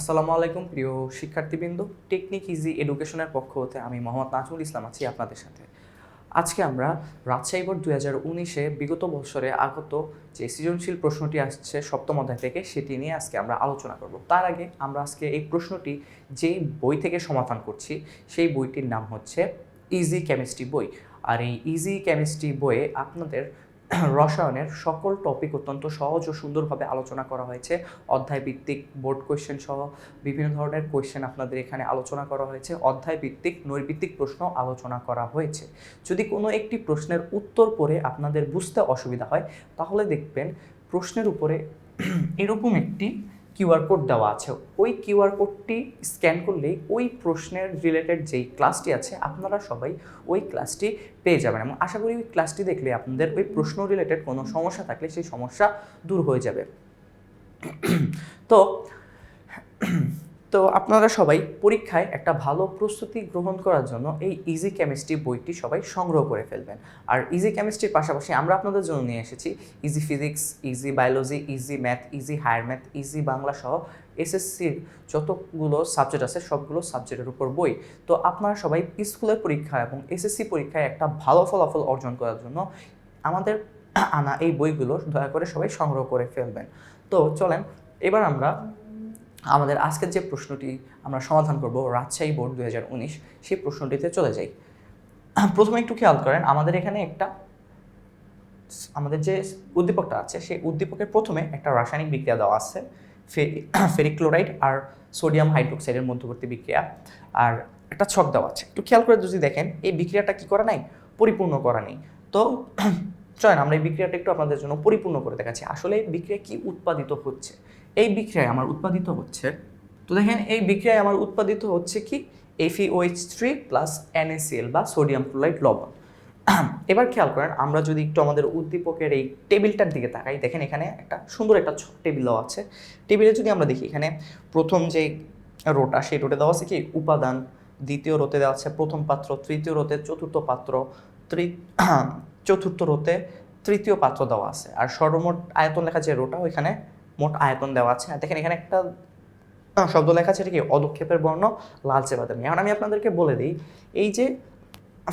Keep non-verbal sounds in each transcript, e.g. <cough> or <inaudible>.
আসসালামু আলাইকুম, প্রিয় শিক্ষার্থীবৃন্দ। টেকনিক ইজি এডুকেশনের পক্ষ হতে আমি মোহাম্মদ নাজমুল ইসলাম আছি আপনাদের সাথে। আজকে আমরা রাজশাহী বোর্ড দুই হাজার উনিশে বিগত বছরে আগত যে সৃজনশীল প্রশ্নটি আসছে সপ্তম অধ্যায় থেকে, সেটি নিয়ে আজকে আমরা আলোচনা করব। তার আগে আমরা আজকে এই প্রশ্নটি যেই বই থেকে সমাধান করছি, সেই বইটির নাম হচ্ছে ইজি কেমিস্ট্রি বই। আর এই ইজি কেমিস্ট্রি বইয়ে আপনাদের <clears throat> রসায়নের সকল টপিক অত্যন্ত সহজ ও সুন্দরভাবে আলোচনা করা হয়েছে। অধ্যায় ভিত্তিক বোর্ড কোয়েশ্চেন সহ বিভিন্ন ধরনের কোয়েশ্চেন আপনাদের এখানে আলোচনা করা হয়েছে। অধ্যায় ভিত্তিক নৈর্ভিত্তিক প্রশ্ন আলোচনা করা হয়েছে। যদি কোনো একটি প্রশ্নের উত্তর পড়ে আপনাদের বুঝতে অসুবিধা হয়, তাহলে দেখবেন প্রশ্নের উপরে <clears throat> এরকম একটি কিউআর কোড দেওয়া আছে। ওই কিউআর কোডটি স্ক্যান করলেই ওই প্রশ্নের রিলেটেড যেই ক্লাসটি আছে, আপনারা সবাই ওই ক্লাসটি পেয়ে যাবেন। এবং আশা করি ওই ক্লাসটি দেখলে আপনাদের ওই প্রশ্ন রিলেটেড কোনো সমস্যা থাকলে সেই সমস্যা দূর হয়ে যাবে। তো তো আপনারা সবাই পরীক্ষায় একটা ভালো প্রস্তুতি গ্রহণ করার জন্য এই ইজি কেমিস্ট্রি বইটি সবাই সংগ্রহ করে ফেলবেন। আর ইজি কেমিস্ট্রির পাশাপাশি আমরা আপনাদের জন্য নিয়ে এসেছি easy physics easy biology easy math easy higher math easy Bangla সহ এসএসসির যতগুলো সাবজেক্ট আছে সবগুলো সাবজেক্টের উপর বই। তো আপনারা সবাই স্কুলের পরীক্ষা এবং এসএসসি পরীক্ষায় একটা ভালো ফলাফল অর্জন করার জন্য আমাদের আনা এই বইগুলো দয়া করে সবাই সংগ্রহ করে ফেলবেন। তো চলেন, এবার আমরা আমাদের আজকের যে প্রশ্নটি আমরা সমাধান করব রাজশাহী বোর্ড দুই হাজার উনিশ, সেই প্রশ্নটিতে চলে যাই। প্রথমে একটু খেয়াল করেন, আমাদের এখানে একটা আমাদের যে উদ্দীপকটা আছে, সেই উদ্দীপকের প্রথমে একটা রাসায়নিক বিক্রিয়া দেওয়া আছে ফেরিক ক্লোরাইড আর সোডিয়াম হাইড্রোক্সাইডের মধ্যবর্তী বিক্রিয়া, আর একটা ছক দেওয়া আছে। একটু খেয়াল করে যদি দেখেন, এই বিক্রিয়াটা কি করা নাই? পরিপূর্ণ করা নেই। তো চলেন, আমরা এই বিক্রিয়াটা একটু আপনাদের জন্য পরিপূর্ণ করে দেখাচ্ছি। আসলে বিক্রিয়া কি উৎপাদিত হচ্ছে? এই বিক্রিয়ায় আমার উৎপাদিত হচ্ছে। তো দেখেন, এই বিক্রিয়ায় আমার উৎপাদিত হচ্ছে কি? এফিওএইচ থ্রি প্লাস এনএসিএল বা সোডিয়াম ক্লোরাইড লবণ। এবার খেয়াল করেন, আমরা যদি একটু আমাদের উদ্দীপকের এই টেবিলটার দিকে তাকাই, দেখেন এখানে একটা সুন্দর একটা টেবিল দেওয়া আছে। টেবিলে যদি আমরা দেখি, এখানে প্রথম যে রোটা, সেই রোটে দেওয়া আছে কি? উপাদান, দ্বিতীয় রোতে দেওয়া আছে প্রথম পাত্র, তৃতীয় রোতে চতুর্থ পাত্র <clears throat> চতুর্থ রোতে তৃতীয় পাত্র দেওয়া আছে। আর সর্বমোট আয়তন লেখা যে রোটা, ওইখানে মোট আয়তন দেওয়া আছে। দেখেন এখানে একটা শব্দ লেখা আছে, এটা কি? অদক্ষেপের বর্ণ লালচে বাদামি। এখন আমি আপনাদেরকে বলে দিই, এই যে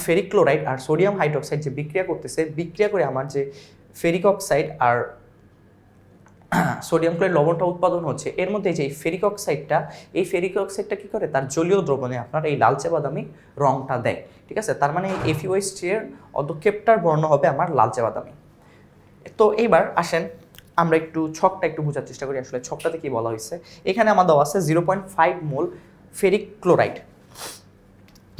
ফেরিক ক্লোরাইড আর সোডিয়াম হাইড্রোক্সাইড যে বিক্রিয়া করতেছে, বিক্রিয়া করে আমার যে ফেরিক অক্সাইড আর <clears throat> সোডিয়াম ক্লোরাইড লবণটা উৎপাদন হচ্ছে, এর মধ্যে যে ফেরিক অক্সাইডটা এই ফেরিক অক্সাইডটা কী করে? তার জলীয় দ্রবণে আপনার এই লালচে বাদামি রংটা দেয়। ঠিক আছে? তার মানে এফিওএস এর অদক্ষেপটার বর্ণ হবে আমার লালচে বাদামি। তো এইবার আসেন আমরা একটু ছকটা একটু বোঝার চেষ্টা করি আসলে ছকটাতে কি বলা হয়েছে। এখানে আমার দেওয়া আছে zero point five mole ferric chloride.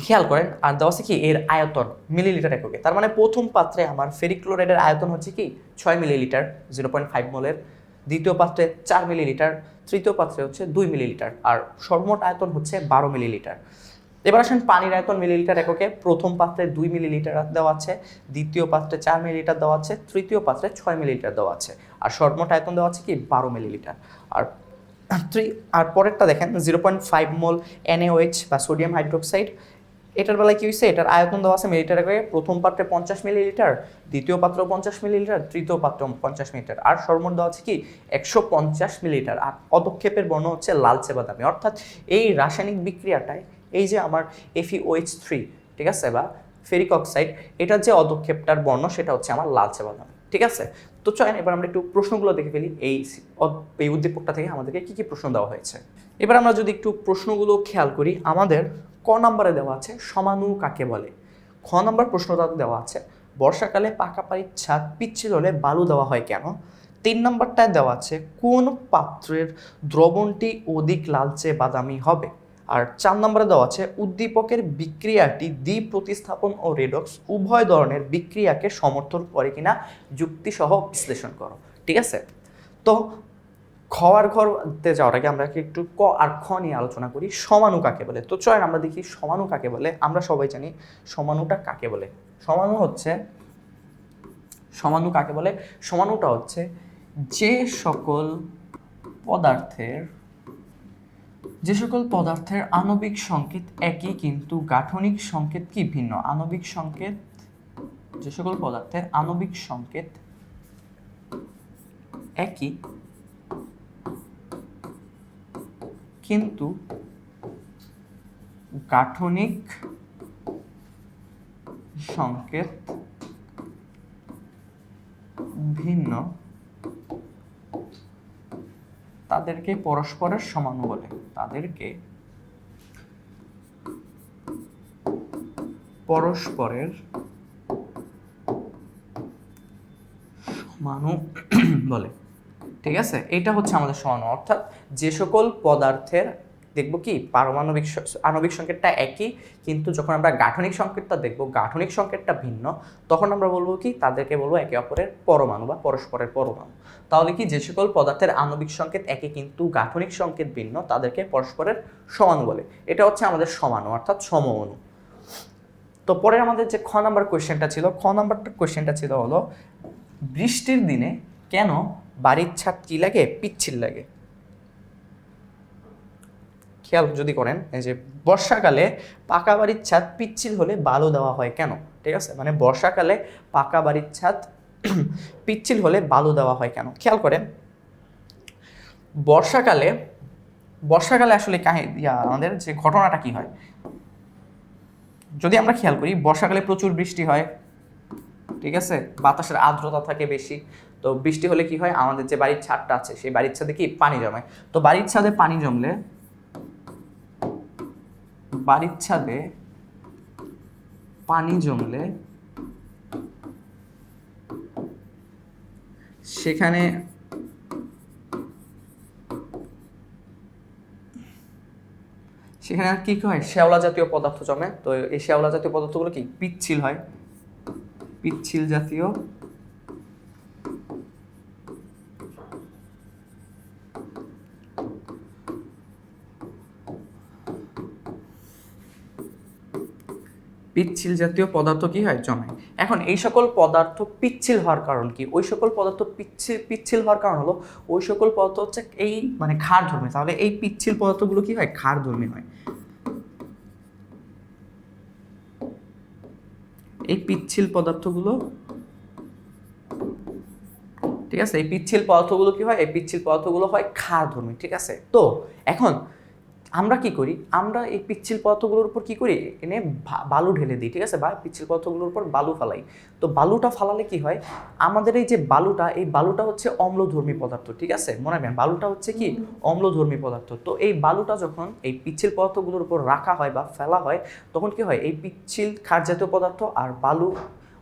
খেয়াল করেন, আর দেওয়া আছে কি এর আয়তন মিলিলিটার এককে। তার মানে প্রথম পাত্রে আমার ফেরিক ক্লোরাইডের আয়তন হচ্ছে কি ছয় মিলিলিটার, জিরো পয়েন্ট ফাইভ মোলের। দ্বিতীয় পাত্রে চার মিলিলিটার, তৃতীয় পাত্রে হচ্ছে দুই মিলিলিটার, আর সর্বমোট আয়তন হচ্ছে বারো মিলিলিটার। এবার আসেন পানির আয়তন মিলিলিটার এককে। প্রথম পাত্রে দুই মিলিলিটার দেওয়া আছে, দ্বিতীয় পাত্রে চার মিলিলিটার দেওয়া আছে, তৃতীয় পাত্রে ছয় মিলিলিটার দেওয়া আছে। আর সর্বমোট আয়তন দেওয়া আছে কি? বারো মিলিলিটার আর <clears throat> থ্রি আর পরেরটা দেখেন zero point five mole NaOH বা সোডিয়াম হাইড্রোক্সাইড এটার বেলায় কি হয়েছে এটার আয়তন দেওয়া আছে মিলিটার এককে প্রথম পাত্রে পঞ্চাশ মিলিলিটার দ্বিতীয় পাত্র পঞ্চাশ মিলিলিটার তৃতীয় পাত্র পঞ্চাশ মিলিটার আর সর্বমোট দেওয়া আছে কি? একশো পঞ্চাশ মিলিলিটার আর পদক্ষেপের বর্ণ হচ্ছে লালচে বাদামি। অর্থাৎ এই রাসায়নিক বিক্রিয়াটায় এই যে আমার এফি এফিওএইচ থ্রি ঠিক আছে বা ফেরিক অক্সাইড এটার যে অদক্ষেপটার বর্ণ, সেটা হচ্ছে আমার লালচে বাদামি, ঠিক আছে? তো চলেন, এবার আমরা একটু প্রশ্নগুলো দেখে ফেলি। এই এই উদ্দীপকটা থেকে আমাদেরকে কী কী প্রশ্ন দেওয়া হয়েছে? এবার আমরা যদি একটু প্রশ্নগুলো খেয়াল করি, আমাদের ক নাম্বারে দেওয়া আছে, সমানু কাকে বলে? খ নাম্বার প্রশ্নটাতে দেওয়া আছে, বর্ষাকালে পাকা ছাদ পিচ্ছিল হলে বালু দেওয়া হয় কেন? তিন নম্বরটায় দেওয়া আছে, কোন পাত্রের দ্রবণটি অধিক লালচে বাদামি হবে? আর চার নম্বরে দেওয়া আছে, উদ্দীপকের বিক্রিয়াটি দ্বি প্রতিস্থাপন ও রেডক্স উভয় ধরনের বিক্রিয়াকে সমর্থন করে কিনা যুক্তিসহ বিশ্লেষণ করো, ঠিক আছে? তো খ আর ঘরতে যাওয়ার আগে আমরা একটু ক আর খ নিয়ে আলোচনা করি? সমানু কাকে বলে? তো চলেন আমরা দেখি সমানু কাকে বলে, আমরা সবাই জানি সমানুটা কাকে বলে। সমানু হচ্ছে, সমানু কাকে বলে? সমানুটা হচ্ছে যে সকল পদার্থের যে সকল পদার্থের আণবিক সংকেত একই, কিন্তু গাঠনিক সংকেত কি ভিন্ন? আণবিক সংকেত, যে সকল পদার্থের আণবিক সংকেত একই, কিন্তু গাঠনিক সংকেত ভিন্ন। তাদেরকে পরস্পরের সমান বলে। তাদেরকে পরস্পরের সমানু বলে। ঠিক আছে? এটা হচ্ছে আমাদের সমানু। অর্থাৎ যে সকল পদার্থের দেখব কি, পারমাণবিক আণবিক সংকেতটা একই, কিন্তু যখন আমরা গাঠনিক সংকেতটা দেখব, গাঠনিক সংকেতটা ভিন্ন, তখন আমরা বলব কি, তাদেরকে বলব একে অপরের পরমাণু বা পরস্পরের পরমাণু। তাহলে কি, যে সকল পদার্থের আণবিক সংকেত একই, কিন্তু গাঠনিক সংকেত ভিন্ন, তাদেরকে পরস্পরের সমাণু বলে। এটা হচ্ছে আমাদের সমাণু, অর্থাৎ সমঅণু তো পরে আমাদের যে খ নাম্বার কোয়েশ্চেনটা ছিল, খ নাম্বারটা কোয়েশ্চেনটা ছিল হলো, বৃষ্টির দিনে কেন বাড়ির ছাদ কি লাগে, পিচ্ছিল লাগে? খেয়াল যদি করেন এই যে বর্ষাকালে পাকা বাড়ির ছাদ পিচ্ছিল হলে বালু দেওয়া হয় কেন? ঠিক আছে? মানে বর্ষাকালে পাকা বাড়ির ছাদ <clears throat> পিচ্ছিল হলে বালু দেওয়া হয় কেন? খেয়াল করেন বর্ষাকালে বর্ষাকালে আসলে কাহি- ইয়া, আমাদের যে ঘটনাটা কি হয়? যদি আমরা খেয়াল করি বর্ষাকালে প্রচুর বৃষ্টি হয় ঠিক আছে? বাতাসের আর্দ্রতা থাকে বেশি। তো বৃষ্টি হলে কি হয়? আমাদের যে বাড়ির ছাদটা আছে সেই বাড়ির ছাদে কি? পানি জমে। তো বাড়ির ছাদে পানি জমলে বাড়ির ছাদে পানি জমলে সেখানে সেখানে আর কি কি হয়? শ্যাওলা জাতীয় পদার্থ জমে। তো এই শ্যাওলা জাতীয় পদার্থগুলো কি? পিচ্ছিল হয়। পিচ্ছিল জাতীয় পিচ্ছিল জাতীয় পদার্থ কি হয়? জমে। এখন এই সকল পদার্থ পিচ্ছিল হওয়ার কারণ কি? ওই সকল পদার্থ পিচ্ছিল পিচ্ছিল হওয়ার কারণ হলো, ওই সকল পদার্থ হচ্ছে এই মানে ক্ষার ধর্মী। তাহলে এই পিচ্ছিল পদার্থগুলো কি হয়? ক্ষার ধর্মী হয়। এই পিচ্ছিল পদার্থগুলো, ঠিক আছে? এই পিচ্ছিল পদার্থগুলো কি হয়? এই পিচ্ছিল পদার্থগুলো হয় ক্ষার ধর্মী, ঠিক আছে? তো এখন আমরা কি করি? আমরা এই পিচ্ছিল পদার্থগুলোর উপর কি করি? এনে বালু ঢেলে দিই ঠিক আছে? বা পিচ্ছিল পদার্থগুলোর উপর বালু ফালাই। তো বালুটা ফালালে কি হয়? আমাদের এই যে বালুটা এই বালুটা হচ্ছে অম্লধর্মী পদার্থ ঠিক আছে? মনে রাখবেন বালুটা হচ্ছে কি? অম্লধর্মী পদার্থ। তো এই বালুটা যখন এই পিচ্ছিল পদার্থগুলোর উপর রাখা হয় বা ফেলা হয় তখন কি হয়? এই পিচ্ছিল ক্ষার জাতীয় পদার্থ আর বালু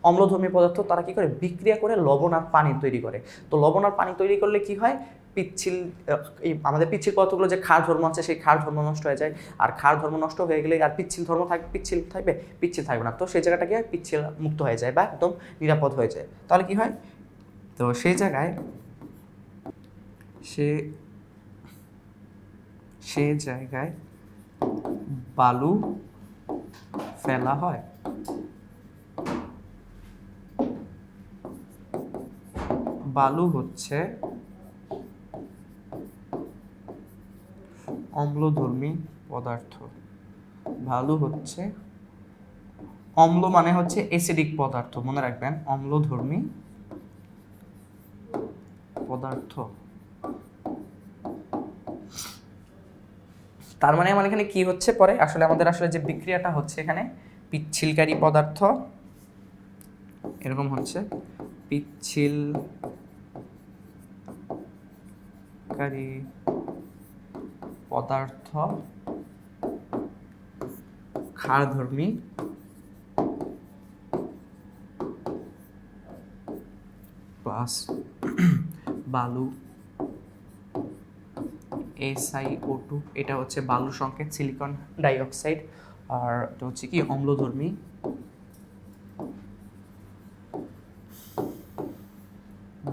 অম্লধর্মী পদার্থ তারা কি করে? বিক্রিয়া করে লবণ আর পানি তৈরি করে। তো লবণ আর পানি তৈরি করলে কি হয়? পিচ্ছিল, এই আমাদের পিচ্ছিল পদার্থগুলো যে ক্ষার ধর্ম আছে, সেই ক্ষার ধর্ম নষ্ট হয়ে যায়। আর ক্ষার ধর্ম নষ্ট হয়ে গেলে আর পিচ্ছিল ধর্ম থাকবে পিচ্ছিল থাকবে পিচ্ছিল থাকবে না। তো সেই জায়গাটা কি হয় পিচ্ছিল মুক্ত হয়ে যায় বা একদম নিরাপদ হয়ে যায়। তাহলে কি হয়? তো সেই জায়গায় সে সে জায়গায় বালু ফেলা হয়। বালু হচ্ছে অম্লধর্মী পদার্থ। বালু হচ্ছে, অম্ল মানে হচ্ছে অ্যাসিডিক পদার্থ, মনে রাখবেন, অম্লধর্মী পদার্থ। তার মানে আমার এখানে কি হচ্ছে পরে? আসলে আমাদের আসলে যে বিক্রিয়াটা হচ্ছে এখানে, পিচ্ছিলকারী পদার্থ, এরকম হচ্ছে, পিচ্ছিলকারী পদার্থ ক্ষারধর্মী প্লাস বালু এসআইও টু এটা হচ্ছে বালু সংকেত সিলিকন ডাইঅক্সাইড আর এটা হচ্ছে কি, অম্লধর্মী।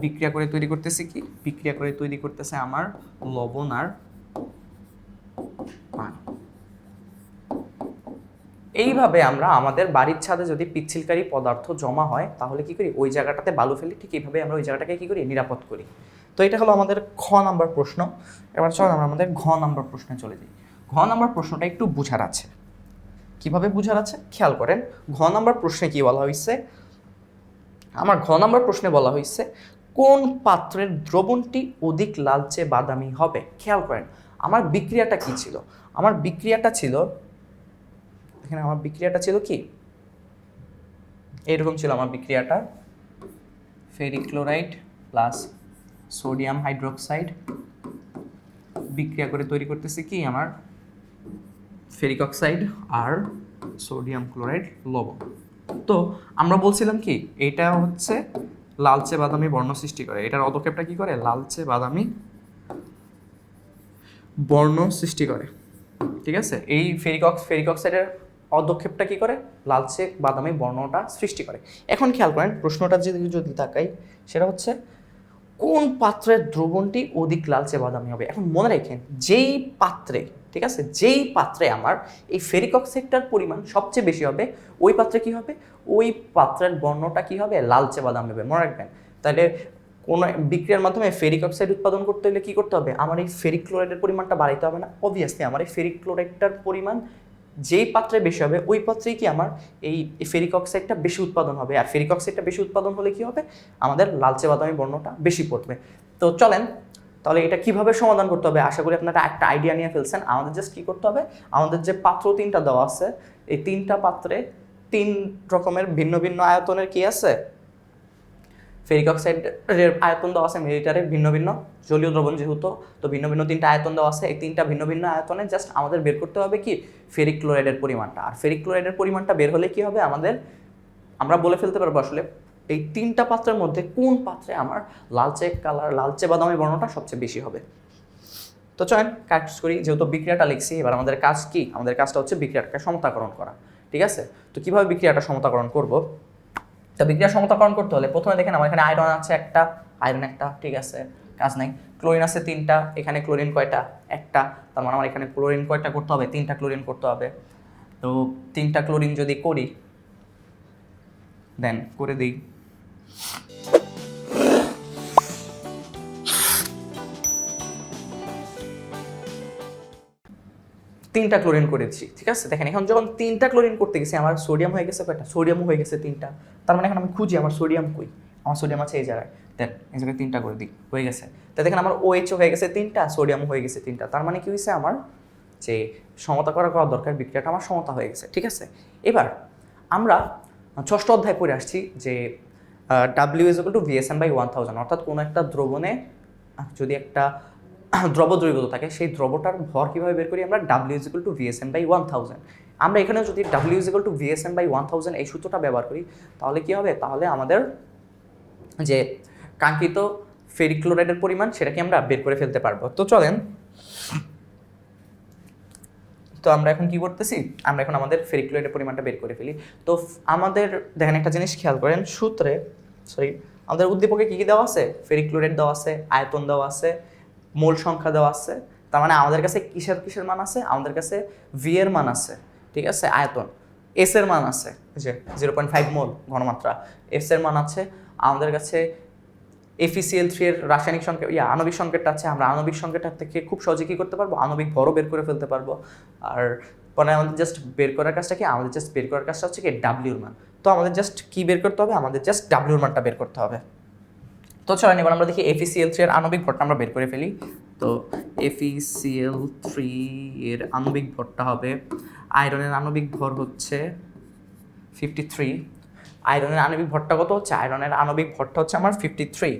বিক্রিয়া করে তৈরি করতেছে কি? বিক্রিয়া করে তৈরি করতেছে আমার লবণ আর পানি এইভাবে আমরা আমাদের বাড়ির ছাদে যদি পিচ্ছিলকারী পদার্থ জমা হয়, তাহলে কি করি? ওই জায়গাটাতে বালু ফেলি, ঠিক এইভাবে আমরা ওই জায়গাটাকে কি করি? নিরাপদ করি। তো এটা হলো আমাদের খ নাম্বার প্রশ্ন। এবার চলো আমরা আমাদের ঘ নাম্বার প্রশ্নে চলে যাই। ঘ নাম্বার প্রশ্নটা একটু বুঝার আছে। কীভাবে বুঝার আছে? খেয়াল করেন, ঘ নাম্বার প্রশ্নে কি বলা হয়েছে আমার ঘ নাম্বার প্রশ্নে বলা হয়েছে কোন পাত্রের দ্রবণটি অধিক লালচে বাদামি হবে? খেয়াল করেন, আমার বিক্রিয়াটা কি ছিল? আমার বিক্রিয়াটা ছিল এখানে আমার বিক্রিয়াটা ছিল কি? এরকম ছিল আমার বিক্রিয়াটা। Ferric chloride plus sodium hydroxide বিক্রিয়া করে তৈরি করতেছি কি? আমার ফেরিক অক্সাইড আর সোডিয়াম ক্লোরাইড লবণ। তো আমরা বলছিলাম কি, এটা হচ্ছে লালচে বাদামি বর্ণ সৃষ্টি করে। এটার অদক্ষেপটা কি করে? লালচে বাদামি বর্ণ সৃষ্টি করে। ঠিক আছে? এই ফেরিক ফেরিক অক্সাইডের অদক্ষেপটা কি করে? লালচে বাদামি বর্ণটা সৃষ্টি করে। এখন খেয়াল করেন, প্রশ্নটা যদি যদি তাকাই, সেটা হচ্ছে, কোন পাত্রের দ্রবণটি অধিক লালচে বাদামি হবে? এখন মনে রাখেন, যেই পাত্রে, ঠিক আছে, যেই পাত্রে আমার এই ফেরিক অক্সাইডটার পরিমাণ সবচেয়ে বেশি হবে, ওই পাত্রে কি হবে? ওই পাত্রের বর্ণটা কি হবে? লালচে বাদামি হবে। মনে রাখবেন, তাহলে কোনো বিক্রিয়ার মাধ্যমে ফেরিক অক্সাইড উৎপাদন করতে হলে কি করতে হবে? আমার এই ফেরিক ক্লোরাইডের পরিমাণটা বাড়াইতে হবে না। অবভিয়াসলি আমার এই ফেরিক ক্লোরাইডটার পরিমাণ যেই পাত্রে বেশি হবে, ওই পাত্রেই কি আমার এই ফেরিক অক্সাইডটা বেশি উৎপাদন হবে। আর ফেরিক অক্সাইডটা বেশি উৎপাদন হলে কি হবে? আমাদের লালচে বাদামি বর্ণটা বেশি পড়বে। তো চলেন, তাহলে এটা কীভাবে সমাধান করতে হবে? আশা করি আপনারা একটা আইডিয়া নিয়ে ফেলছেন। আমাদের জাস্ট কি করতে হবে? আমাদের যে পাত্র তিনটা দেওয়া আছে, এই তিনটা পাত্রে তিন রকমের ভিন্ন ভিন্ন আয়তনের কি আছে? ফেরিক অক্সাইডের আয়তন দেওয়া আছে মিলিটারে ভিন্ন ভিন্ন, জলীয় দ্রবণ যেহেতু, তো ভিন্ন ভিন্ন তিনটা আয়তন দেওয়া আছে। এই তিনটা ভিন্ন ভিন্ন আয়তনে জাস্ট আমাদের বের করতে হবে কি? ফেরিক ক্লোরাইডের পরিমাণটা। আর ফেরিক ক্লোরাইডের পরিমাণটা বের হলে কি হবে? আমাদের, আমরা বলে ফেলতে পারব আসলে, এই তিনটা পাত্রের মধ্যে কোন পাত্রে আমার লালচে কালার, লালচে বাদামি বর্ণটা সবচেয়ে বেশি হবে? তো চয়েন কাজ করি। যেহেতু বিক্রিয়াটা লিখছি, এবার আমাদের কাজ কি? আমাদের কাজটা হচ্ছে বিক্রিয়াটাকে সমতাকরণ করা। ঠিক আছে? তো কীভাবে বিক্রিয়াটা সমতাকরণ করব? তো বিক্রিয়া সমতাকরণ করতে হলে প্রথমে দেখেন আমার এখানে আয়রন আছে একটা আয়রন একটা, ঠিক আছে, কাজ নাই। ক্লোরিন আছে তিনটা, এখানে ক্লোরিন কয়টা? একটা। তার মানে আমার এখানে ক্লোরিন কয়টা করতে হবে? তিনটা ক্লোরিন করতে হবে। তো তিনটা ক্লোরিন যদি করি দেন করে দিই। তিনটা ক্লোরিন করেছি, ঠিক আছে? দেখেন, এখন যখন তিনটা ক্লোরিন করতে গেছি, আমার সোডিয়াম হয়ে গেছে, কয়টা? সোডিয়াম হয়ে গেছে তিনটা। তার মানে এখন আমি খুঁজি, আমার সোডিয়াম কই? আমার সোডিয়াম আছে এই জায়গায়। দেন, এই জায়গায় তিনটা করে দিই, হয়ে গেছে। তা দেখেন, আমার ওএইচও হয়ে গেছে তিনটা সোডিয়াম হয়ে গেছে তিনটা। তার মানে কি হয়েছে আমার? যে সমতা করা করা দরকার, বিক্রিয়াটা আমার সমতা হয়ে গেছে, ঠিক আছে? এবার আমরা ষষ্ঠ অধ্যায় পড়ে আসছি যে W is to VSM by one thousand অর্থাৎ কোনো একটা দ্রবণে যদি একটা <clears throat> দ্রব দ্রবীভূত থাকে, সেই দ্রবটার ভর কীভাবে বের করি আমরা? W is to VSM by one thousand আমরা এখানে যদি W is to VSM by one thousand এই সূত্রটা ব্যবহার করি, তাহলে কী হবে? তাহলে আমাদের যে কাঙ্ক্ষিত ফেরিক ক্লোরাইডের পরিমাণ, সেটাকে আমরা বের করে ফেলতে পারব। তো চলেন। তো আমরা এখন কি করতেছি? আমরা এখন আমাদের ফেরিক ক্লোরাইডের পরিমাণটা বের করে ফেলি। তো আমাদের, দেখেন একটা জিনিস খেয়াল করেন, সূত্রে সরি আমাদের উদ্দীপকে কী কী দেওয়া আছে? ফেরিক ক্লোরাইড দেওয়া আছে, আয়তন দেওয়া আছে মোল সংখ্যা দেওয়া আছে। তার মানে আমাদের কাছে কিসের কিসের মান আছে? আমাদের কাছে ভি এর মান আছে, ঠিক আছে? আয়তন। এস এর মান আছে যে জিরো পয়েন্ট ফাইভ মোল ঘনমাত্রা। এস এর মান আছে, আমাদের কাছে এফিসিএল থ্রি এর রাসায়নিক সংকেত, ইয়া, আণবিক সংকেতটা আছে। আমরা আণবিক সংকেতটা থেকে খুব সহজে কী করতে পারব? আণবিক ভরও বের করে ফেলতে পারব। আর পরে আমাদের জাস্ট বের করার কাজটা কি? আমাদের জাস্ট বের করার কাজটা হচ্ছে কি? ডাব্লিউর মান। তো আমাদের জাস্ট কী বের করতে হবে? আমাদের জাস্ট ডাব্লিউর মানটা বের করতে হবে। তো চলেন, এবার আমরা দেখি এফিসিএল থ্রি এর আণবিক ভরটা আমরা বের করে ফেলি। তো এফিসিএল থ্রি এর আণবিক ভরটা হবে, আয়রনের আণবিক ভর হচ্ছে ফিফটি থ্রি আয়রনের আণবিক ভরটা কত হচ্ছে? আয়রনের আণবিক ভরটা হচ্ছে আমার ফিফটি থ্রি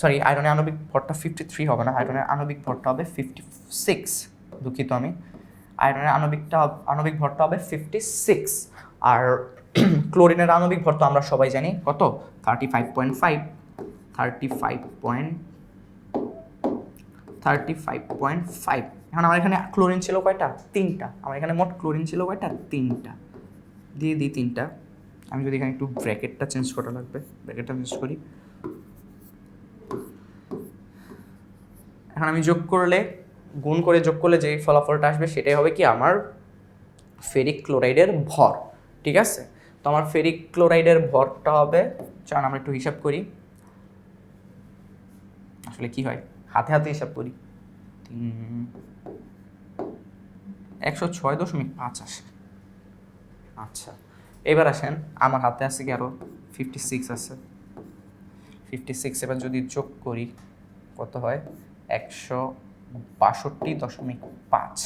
সরি আয়রনের আণবিক ভরটা ফিফটি থ্রি হবে না, আয়রনের আণবিক ভরটা হবে ফিফটি সিক্স দুঃখিত আমি। আয়রনের আণবিকটা, আণবিক ভরটা হবে ফিফটি সিক্স আর <clears throat> ক্লোরিনের আণবিক ভর তো আমরা সবাই জানি, কত? Thirty five point five thirty five point thirty five point five এখন আমার এখানে ক্লোরিন ছিল কয়টা? তিনটা। আমার এখানে মোট ক্লোরিন ছিল কয়টা? তিনটা। দিয়ে দিই তিনটা। আমি যদি এখানে একটু ব্র্যাকেটটা চেঞ্জ করা লাগবে। ব্র্যাকেটটা চেঞ্জ করি। এখন আমি যোগ করলে, গুণ করে যোগ করলে যে ফলাফলটা আসবে, সেটাই হবে কি আমার ফেরিক ক্লোরাইডের ভর। ঠিক আছে? তো আমার ফেরিক ক্লোরাইডের ভরটা হবে চল আমরা একটু হিসাব করি। আসলে কি হয়? হাতে হাতে হিসাব করি। একশো ছয় দশমিক পাঁচ আসে। আচ্ছা এবার আসেন, আমার হাতে আছে কি আরও ফিফটি সিক্স আছে। ফিফটি সিক্স এবার যদি যোগ করি, কত হয়? একশো বাষট্টি দশমিক পাঁচ।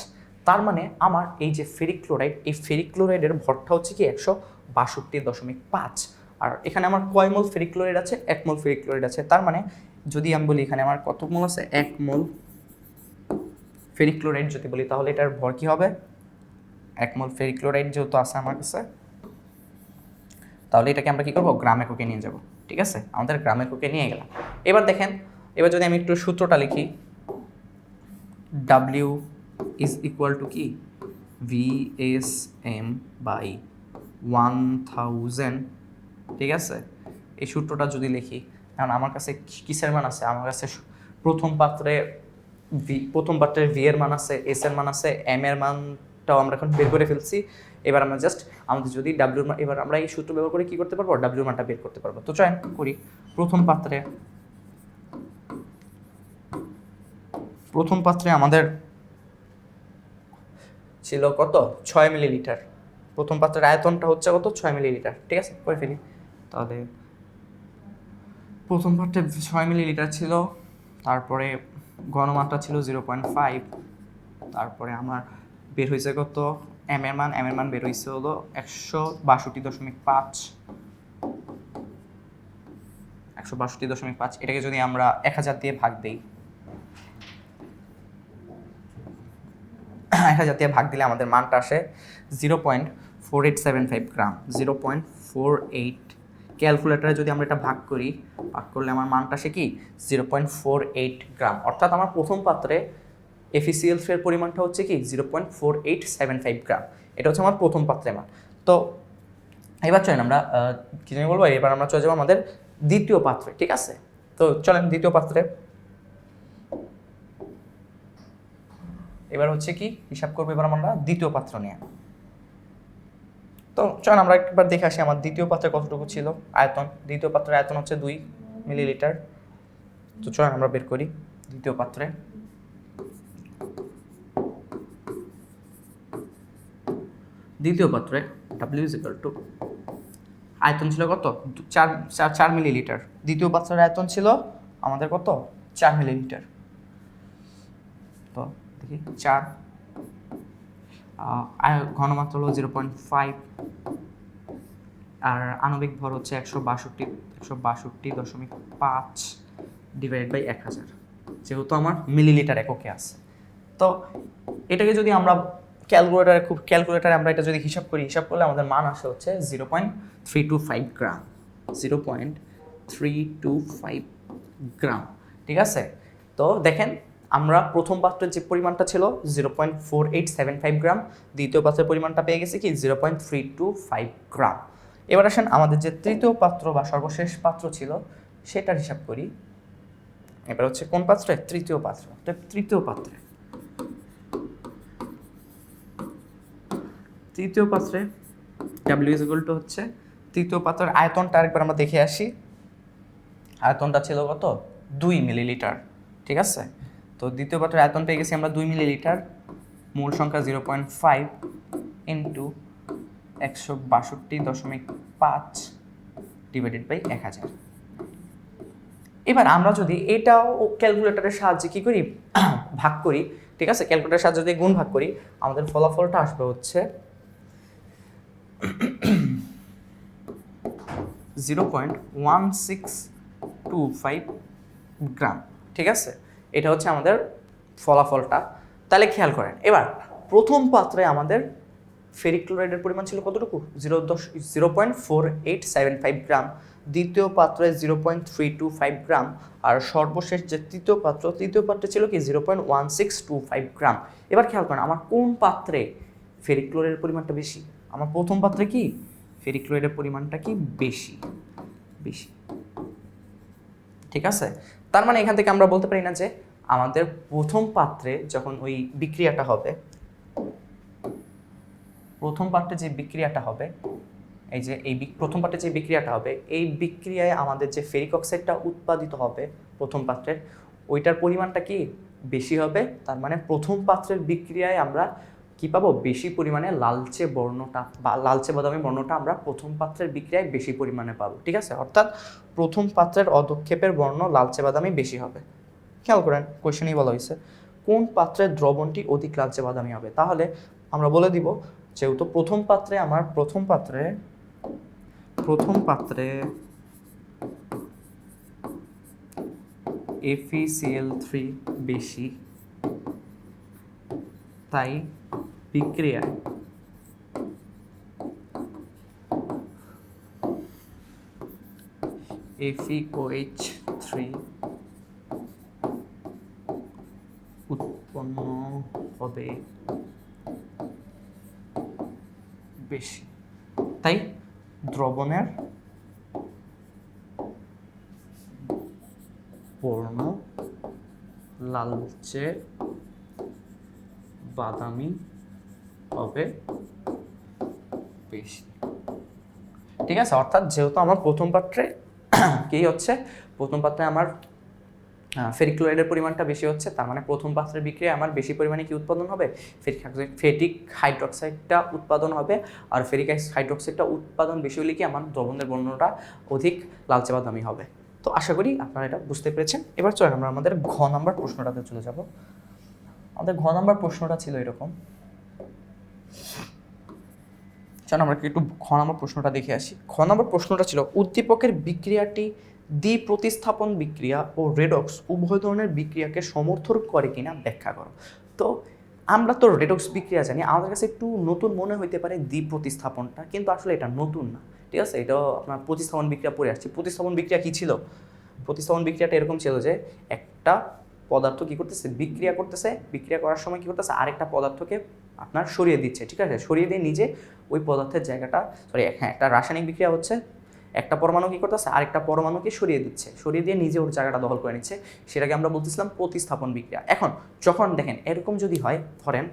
তার মানে আমার এই যে ফেরিক ক্লোরাইড এই ফেরিক ক্লোরাইডের ভরটা হচ্ছে কি একশো বাষট্টি দশমিক পাঁচ। আর এখানে আমার কয় মোল ফেরিক ক্লোরাইড আছে? এক মোল ফেরিক ক্লোরাইড আছে। তার মানে যদি আমি বলি এখানে আমার কত মোল আছে? এক মোল। ফেরিক ক্লোরাইড যদি বলি, তাহলে এটার ভর কি হবে? এক মোল ফেরিক ক্লোরাইড যেহেতু আছে আমার কাছে, তাহলে এটাকে আমরা কি করব? গ্রামে কোকে নিয়ে যাব, ঠিক আছে? আমাদের গ্রামে কোকে নিয়ে গেলাম। এবার দেখেন, এবার যদি আমি একটু সূত্রটা লিখি ডাব্লিউ ইজ ইকুয়াল টু কি? V S M by one thousand ঠিক আছে? এই সূত্রটা যদি লিখি কারণ আমার কাছে কিসের মান আছে? আমার কাছে প্রথম পাত্রে ভি প্রথম পাত্রে ভি এর মান আছে এস এর মান আছে এম এর মানটাও আমরা এখন বের করে ফেলছি। এবার আমরা জাস্ট আমাদের যদি ডাব্লিউর মান এবার আমরা এই সূত্র ব্যবহার করে কি করতে পারব? ডাব্লিউর মানটা বের করতে পারব। তো চয়ন করি। প্রথম পাত্রে প্রথম পাত্রে আমাদের ছিল কত? ছয় মিলিলিটার। প্রথম পাত্রের আয়তনটা হচ্ছে কত? ছয় মিলিলিটার। ঠিক আছে? করে ফেলি। তাহলে প্রথম পাত্রে ছয় মিলিলিটার ছিল, তারপরে ঘনমাত্রা ছিল জিরো পয়েন্ট ফাইভ, তারপরে আমার বের হয়েছে কত? এম এর মান এম এর মান বের হয়েছে হলো একশো বাষট্টি দশমিক পাঁচ। একশো বাষট্টি দশমিক পাঁচ, এটাকে যদি আমরা এক হাজার দিয়ে ভাগ দিই। এক হাজার দিয়ে ভাগ দিলে আমাদের মানটা আসে zero point four eight seven five gram, zero point four eight ক্যালকুলেটারে যদি আমরা এটা ভাগ করি, ভাগ করলে আমার মানটা আসে কি? Zero point four eight gram. অর্থাৎ আমার প্রথম পাত্রে এফিসিএল এর পরিমাণটা হচ্ছে কি? Zero point four eight seven five gram. এটা হচ্ছে আমার প্রথম পাত্রের মান। তো এবার চলেন আমরা কি জানি বলব? এবার আমরা চলে যাব আমাদের দ্বিতীয় পাত্রে, ঠিক আছে? তো চলেন দ্বিতীয় পাত্রে। এবার হচ্ছে কি? হিসাব করব এবার আমরা দ্বিতীয় পাত্র নিয়ে। তো চল আমরা একবার দেখে আসি আমার দ্বিতীয় পাত্রে কতটুকু ছিল আয়তন। দ্বিতীয় পাত্রের আয়তন হচ্ছে দুই মিলিলিটার। তো চল আমরা বের করি দ্বিতীয় পাত্রে। দ্বিতীয় পাত্রে ডাব্লিউ ইজ টু আয়তন ছিল কত? চার চার চার মিলিলিটার। দ্বিতীয় পাত্রের আয়তন ছিল আমাদের কত? চার মিলিলিটার। তো দেখি, চার ঘনমাত্রা হলো জিরো পয়েন্ট ফাইভ আর আণবিক ভর হচ্ছে একশো বাষট্টি একশো বাষট্টি দশমিক পাঁচ ডিভাইড বাই এক হাজার, যেহেতু আমার মিলিলিটার এককে আছে। তো এটাকে যদি আমরা ক্যালকুলেটারে খুব ক্যালকুলেটারে আমরা এটা যদি হিসাব করি, হিসাব করলে আমাদের মান আসে হচ্ছে zero point three two five gram zero point three two five gram ঠিক আছে? তো দেখেন আমরা প্রথম পাত্রের যে পরিমাণটা ছিল zero point four eight seven five gram, দ্বিতীয় পাত্রের পরিমাণটা পেয়ে গেছি কি zero point three two five gram. এবার আসেন আমাদের যে তৃতীয় পাত্র বা সর্বশেষ পাত্র ছিল, সেটার হিসাব করি। এবার হচ্ছে কোন পাত্রে? তৃতীয় পাত্র। তৃতীয় পাত্রে। তৃতীয় পাত্রে ডাব্লিউ ইজ হচ্ছে, তৃতীয় পাত্রের আয়তনটা আরেকবার আমরা দেখে আসি। আয়তনটা ছিল কত? দুই মিলিলিটার। ঠিক আছে? তো দ্বিতীয় পাত্রের আয়তন পেয়ে গেছি আমরা দুই মিলিলিটার। মূল সংখ্যা জিরো পয়েন্ট ফাইভ ইন্টু একশো বাষট্টি দশমিক পাঁচ ডিভাইডেড বাই এক হাজার। এবার আমরা যদি এটাও ক্যালকুলেটরের সাহায্যে কি করি? ভাগ করি, ঠিক আছে? ক্যালকুলেটরের সাহায্যে যদি গুণ ভাগ করি, আমাদের ফলাফলটা আসবে হচ্ছে zero point one six two five gram, ঠিক আছে? এটা হচ্ছে আমাদের ফলাফলটা। তাহলে খেয়াল করেন, এবার প্রথম পাত্রে আমাদের ফেরিক ক্লোরাইডের পরিমাণ ছিল কতটুকু? জিরো দশ, zero point four eight seven five gram. দ্বিতীয় পাত্রে zero point three two five gram. আর সর্বশেষ যে তৃতীয় পাত্র, তৃতীয় পাত্রে ছিল কি? Zero point one six two five gram. এবার খেয়াল করেন, আমার কোন পাত্রে ফেরিক ক্লোরাইডের পরিমাণটা বেশি? আমার প্রথম পাত্রে কি? ফেরিক ক্লোরাইডের পরিমাণটা কি? বেশি বেশি। ঠিক আছে? তার মানে এখান থেকে আমরা বলতে পারি না যে আমাদের প্রথম পাত্রে যখন ওই বিক্রিয়াটা হবে, প্রথম পাত্রে যে বিক্রিয়াটা হবে, এই যে এই প্রথম পাত্রে যে বিক্রিয়াটা হবে, এই বিক্রিয়ায় আমাদের যে ফেরিক অক্সাইডটা উৎপাদিত হবে প্রথম পাত্রের, ওইটার পরিমাণটা কি বেশি হবে? তার মানে প্রথম পাত্রের বিক্রিয়ায় আমরা কি পাবো? বেশি পরিমাণে লালচে বর্ণটা বা লালচে বাদামি বর্ণটা আমরা প্রথম পাত্রের বিক্রিয়ায় বেশি পরিমাণে পাবো, ঠিক আছে? অর্থাৎ প্রথম পাত্রের অদক্ষেপের বর্ণ লালচে বাদামি বেশি হবে। খেয়াল করেন কোয়েশনেই বলা হয়েছে, কোন পাত্রের দ্রবণটি অধিক লালচে বাদামি হবে? তাহলে আমরা বলে দিব, যেহেতু প্রথম পাত্রে আমার প্রথম পাত্রে প্রথম পাত্রে এফিসিএল থ্রি বেশি, তাই এফিওএইচ থ্রি উৎপন্ন হবে বেশি। তাই দ্রবণের বর্ণ লালচে বাদামি হবে। বেশি। ঠিক আছে, অর্থাৎ যেহেতু আমার প্রথম পাত্রে <clears throat> কি হচ্ছে? প্রথম পাত্রে আমার ফেরিক ক্লোরাইডের পরিমাণটা বেশি হচ্ছে, তার মানে প্রথম পাত্রের বিক্রিয়ায় আমার বেশি পরিমাণে কি উৎপাদন হবে? ফেরিক ফেটিক হাইড্রোক্সাইডটা উৎপাদন হবে, আর ফেরিক হাইড্রোক্সাইডটা উৎপাদন বেশি হলে কি আমার দ্রবণের বর্ণটা অধিক লালচে বাদামি হবে। তো আশা করি আপনারা এটা বুঝতে পেরেছেন। এবার চলেন আমরা আমাদের ঘ নাম্বার প্রশ্নটাতে চলে যাব। আমাদের ঘ নাম্বার প্রশ্নটা ছিল এরকম চলো আমরা একটু খ নম্বর প্রশ্নটা দেখে আসি। খ নম্বর প্রশ্নটা ছিল, উদ্দীপকের বিক্রিয়াটি দ্বি প্রতিস্থাপন বিক্রিয়া ও রেডক্স উভয় ধরনের বিক্রিয়াকে সমর্থন করে কিনা ব্যাখ্যা করো। তো আমরা তো রেডক্স বিক্রিয়া জানি, আমাদের কাছে একটু নতুন মনে হইতে পারে দ্বি প্রতিস্থাপনটা কিন্তু আসলে এটা নতুন না, ঠিক আছে? এটাও আপনার প্রতিস্থাপন বিক্রিয়া পড়ে আসছি। প্রতিস্থাপন বিক্রিয়া কী ছিল? প্রতিস্থাপন বিক্রিয়াটা এরকম ছিল যে, একটা পদার্থ কী করতেছে? বিক্রিয়া করতেছে, বিক্রিয়া করার সময় কী করতেছে? আরেকটা পদার্থকে আপনার সরিয়ে দিচ্ছে, ঠিক আছে? সরিয়ে দিয়ে নিজে ওই পদার্থের জায়গাটা সরি হ্যাঁ একটা রাসায়নিক বিক্রিয়া হচ্ছে, একটা পরমাণু কী করতেছে, আরেকটা পরমাণুকে সরিয়ে দিচ্ছে, সরিয়ে দিয়ে নিজে ওর জায়গাটা দখল করে নিচ্ছে, সেটাকে আমরা বলতেছিলাম প্রতিস্থাপন বিক্রিয়া। এখন, যখন দেখেন, এরকম যদি হয়, ধরেন,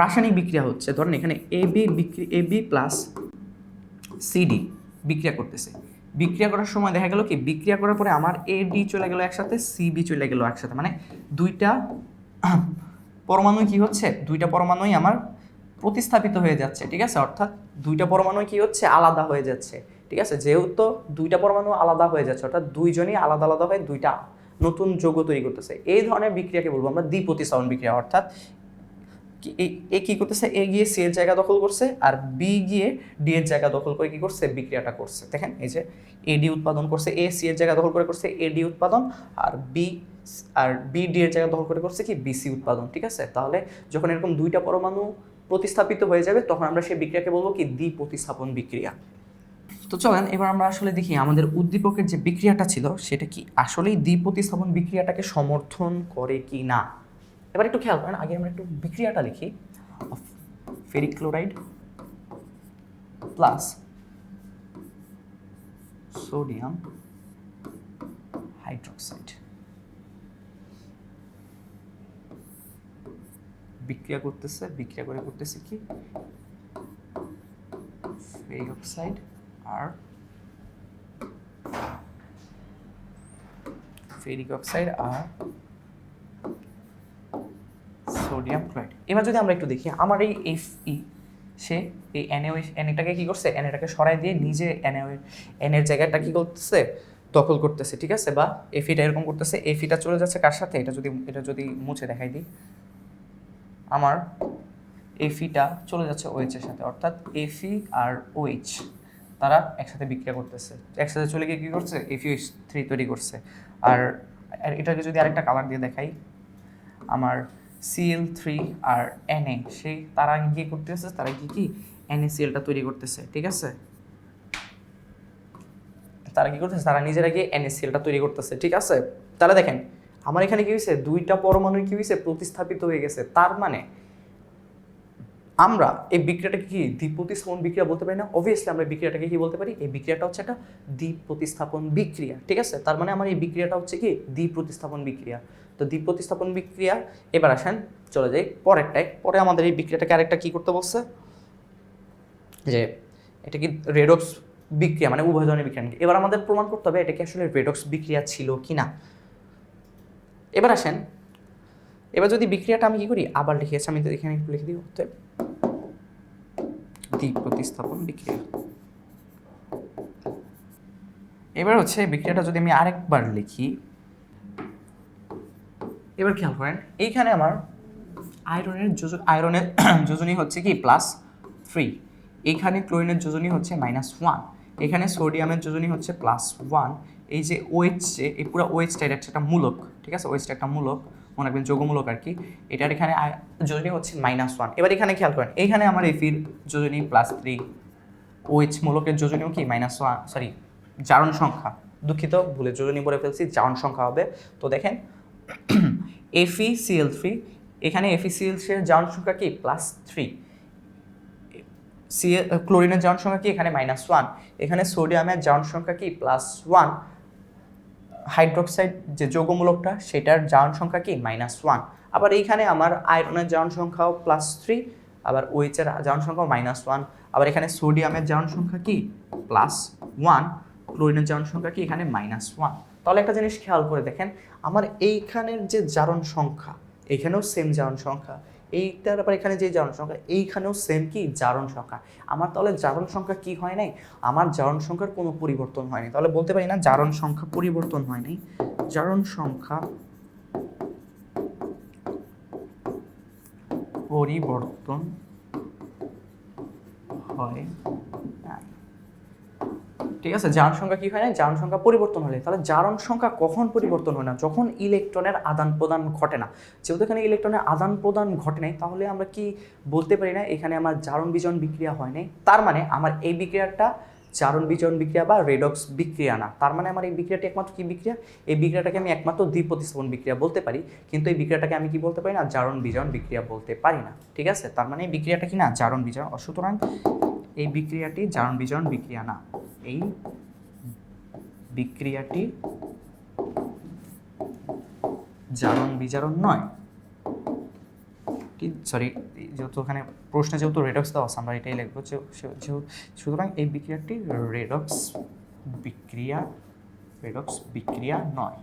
রাসায়নিক বিক্রিয়া হচ্ছে, ধরেন এখানে এ বি বিক্রি এ বি প্লাস সিডি বিক্রিয়া করতেছে। বিক্রিয়া করার সময় দেখা গেল কি, বিক্রিয়া করার পরে আমার এ ডি চলে গেল একসাথে সি বি চলে গেল একসাথে মানে দুইটা পরমাণু কি হচ্ছে? দুইটা পরমাণুই আমার প্রতিস্থাপিত হয়ে যাচ্ছে, ঠিক আছে? অর্থাৎ দুইটা পরমাণু কি হচ্ছে? আলাদা হয়ে যাচ্ছে, ঠিক আছে? যেহেতু দুইটা পরমাণু আলাদা হয়ে যাচ্ছে, অর্থাৎ দুইজনই আলাদা আলাদা হয়ে দুইটা নতুন যৌগ তৈরি করতেছে। এই ধরনের বিক্রিয়াকে বলব আমরা দ্বিপ্রতিস্থাপন বিক্রিয়া, অর্থাৎ এ- কি করতেছে? এ গিয়ে সি এর জায়গা দখল করছে আর বি গিয়ে ডি এর জায়গা দখল করে কি করছে? বিক্রিয়াটা করছে। দেখেন, এই যে এ ডি উৎপাদন করছে, এ সি এর জায়গা দখল করে করছে, এ ডি উৎপাদন আর বি আর বি ডি এর জায়গা দখল করে করছে কি? বিসি উৎপাদন, ঠিক আছে? তাহলে যখন এরকম দুইটা পরমাণু প্রতিস্থাপিত হয়ে যাবে, তখন আমরা সেই বিক্রিয়াকে বলব কি? দ্বি প্রতিস্থাপন বিক্রিয়া। তো চলেন, এবার আমরা আসলে দেখি আমাদের উদ্দীপকের যে বিক্রিয়াটা ছিল, সেটা কি? আসলেই দ্বি প্রতিস্থাপন বিক্রিয়াটাকে সমর্থন করে কি না? এবার একটু খেয়াল করেন, আগে আমরা একটু বিক্রিয়াটা লিখি। Ferric chloride plus sodium hydroxide বিক্রিয়া করতেছে, বিক্রিয়া করে করতেছে কি? ফেরিক অক্সাইড আর ফেরিক অক্সাইড আর সোডিয়াম ক্লোরাইড এবার যদি আমরা একটু দেখি, আমার এই এফ ই সে এই এনএ এনএটাকে কি করছে? এনএটাকে সরাই দিয়ে নিজে এনএ এনের জায়গাটা কি করতেছে? দখল করতেছে, ঠিক আছে? বা এফিটা এরকম করতেছে। এফিটা চলে যাচ্ছে কার সাথে? এটা যদি এটা যদি মুছে দেখাই দিই। আমার এফিটা চলে যাচ্ছে ওএইচ এর সাথে, অর্থাৎ এফি আর ওএইচ তারা একসাথে বিক্রিয়া করতেছে। একসাথে চলে গিয়ে কী করছে? এফিওএইচ থ্রি তৈরি করছে। আর এটাকে যদি আরেকটা কালার দিয়ে দেখাই, আমার সিএল থ্রি আর এনএ সেই তারা গিয়ে করতেছে, তারা কি কি এনএসিএলটা তৈরি করতেছে, ঠিক আছে? তারা কি করতেছে? তারা নিজেরা গিয়ে এনএসিএলটা তৈরি করতেছে, ঠিক আছে? তাহলে দেখেন আমার এখানে কি হয়েছে দুইটা পরমাণু কি হয়েছে প্রতিস্থাপিত হয়ে গেছে। তার মানে আমরা এই বিক্রিয়াটাকে কি দ্বীপ প্রতিস্থাপন বিক্রিয়া বলতে পারি না? অবভিয়াসলি আমরা বিক্রিয়াটাকে কি বলতে পারি? এই বিক্রিয়াটা হচ্ছে একটা দ্বীপ প্রতিস্থাপন বিক্রিয়া, ঠিক আছে? তার মানে আমার এই বিক্রিয়াটা হচ্ছে কি? দ্বীপ প্রতিস্থাপন বিক্রিয়া। তো দ্বীপ প্রতিস্থাপন বিক্রিয়া, এবার আসেন, চলে যাই পরেরটায়। পরে আমাদের এই বিক্রিয়াটাকে আরেকটা কি করতে বলছে? যে, এটা কি রেডক্স বিক্রিয়া মানে উভয় ধরনের বিক্রিয়া এবার আমাদের প্রমাণ করতে হবে, এটা কি আসলে রেডক্স বিক্রিয়া ছিল কি না এবার আসেন। এবার যদি বিক্রিয়াটা আমি কি করি? আবার লিখেছি আমি তো এখানে একটু লিখে দিই দ্বীপ প্রতিস্থাপন বিক্রিয়া। এবার হচ্ছে বিক্রিয়াটা যদি আমি আরেকবার লিখি, এবার খেয়াল করেন, এইখানে আমার আয়রনের যোজন, আয়রনের <clears throat> যোজনী হচ্ছে কি? প্লাস থ্রি এইখানে ক্লোরিনের যোজনী হচ্ছে মাইনাস ওয়ান এখানে সোডিয়ামের যোজনী হচ্ছে প্লাস ওয়ান এই যে ওয়েচ এই পুরো ওয়েচটা এটা একটা মূলক। ঠিক আছে? ওয়েস্ট একটা মূলক, মনে রাখবেন যৌগমূলক আর কি এটার এখানে যোজনী হচ্ছে মাইনাস ওয়ান এবার এখানে খেয়াল করেন এইখানে আমার এফির যোজনী প্লাস থ্রি ওএইচ মূলকের যোজনীয় কি? মাইনাস ওয়ান সরি জারণ সংখ্যা। দুঃখিত ভুলে যোজনী বলে ফেলছি, জারণ সংখ্যা হবে। তো দেখেন এফি সিএল থ্রি এখানে এফি সিএল থ্রি এর জারণ সংখ্যা কি? প্লাস থ্রি সিএল ক্লোরিনের জারণ সংখ্যা কি? এখানে মাইনাস ওয়ান এখানে সোডিয়ামের জারণ সংখ্যা কি? প্লাস ওয়ান হাইড্রোক্সাইড যে যৌগমূলকটা, সেটার জারণ সংখ্যা কি? Minus one. আবার এইখানে আমার আয়রনের জারণ সংখ্যাও প্লাস থ্রি, আবার ওইচের জারণ সংখ্যাও মাইনাস ওয়ান। আবার এখানে সোডিয়ামের জারণ সংখ্যা কি? Plus one. ক্লোরিনের জারণ সংখ্যা কি? এখানে মাইনাস ওয়ান। তাহলে একটা জিনিস খেয়াল করে দেখেন, আমার এইখানের যে জারণ সংখ্যা, এখানেও সেম জারণ সংখ্যা এইটার আবার এখানে যে জারণ সংখ্যা, এইখানেও সেম কি? জারণ সংখ্যা। আমার তাহলে জারণ সংখ্যা কি হয় নাই? আমার জারণ সংখ্যার কোনো পরিবর্তন হয়নি তাহলে বলতে পারি না জারণ সংখ্যা পরিবর্তন হয় নাই। জারণ সংখ্যা পরিবর্তন হয়। ঠিক আছে? জারণ সংখ্যা কি হয় না? জারণ সংখ্যা পরিবর্তন হলে। তাহলে জারণ সংখ্যা কখন পরিবর্তন হয় না? যখন ইলেকট্রনের আদান প্রদান ঘটে না। যেহেতু এখানে ইলেকট্রনের আদান প্রদান ঘটে নাই, তাহলে আমরা কি বলতে পারি না? এখানে আমার জারণ বিজন বিক্রিয়া হয় নাই। তার মানে আমার এই বিক্রিয়াটা জারণ বিজন বিক্রিয়া বা রেডক্স বিক্রিয়া না। তার মানে আমার এই বিক্রিয়াটি একমাত্র কি বিক্রিয়া? এই বিক্রিয়াটাকে আমি একমাত্র দ্বিপ্রতিস্থাপন বিক্রিয়া বলতে পারি, কিন্তু এই বিক্রিয়াটাকে আমি কি বলতে পারি না? জারণ বিজন বিক্রিয়া বলতে পারি না। ঠিক আছে? তার মানে এই বিক্রিয়াটা কি না? জারণ বিজন সুতরাং এই বিক্রিয়াটি জারণ বিজন বিক্রিয়া না। এই বিক্রিয়াটি জারণ বিজারণ নয়। সরি যেহেতু ওখানে প্রশ্নে যেহেতু রেডক্স দেওয়া আছে আমরা এটাই লিখব সুতরাং এই বিক্রিয়াটি রেডক্স বিক্রিয়া রেডক্স বিক্রিয়া নয়।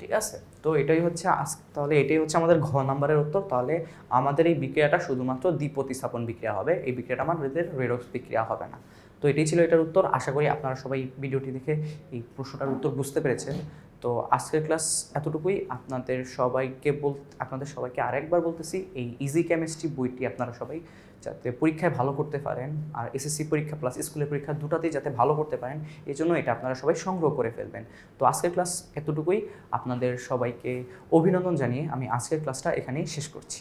ঠিক আছে? তো এটাই হচ্ছে আজ তাহলে এটাই হচ্ছে আমাদের ঘ নাম্বারের উত্তর। তাহলে আমাদের এই বিক্রিয়াটা শুধুমাত্র দ্বিপ্রতিস্থাপন বিক্রিয়া হবে। এই বিক্রিয়াটা আমাদের রেডক্স বিক্রিয়া হবে না। তো এটাই ছিল এটার উত্তর। আশা করি আপনারা সবাই ভিডিওটি দেখে এই প্রশ্নটার উত্তর বুঝতে পেরেছেন। তো আজকের ক্লাস এতটুকুই। আপনাদের সবাইকে বল, আপনাদের সবাইকে আরেকবার বলতেছি, এই ইজি কেমিস্ট্রি বইটি আপনারা সবাই যাতে পরীক্ষায় ভালো করতে পারেন আর এসএসসি পরীক্ষা প্লাস স্কুলের পরীক্ষা দুটাতেই যাতে ভালো করতে পারেন, এই জন্য এটা আপনারা সবাই সংগ্রহ করে ফেলবেন। তো আজকের ক্লাস এতটুকুই। আপনাদের সবাইকে অভিনন্দন জানিয়ে আমি আজকের ক্লাসটা এখানেই শেষ করছি।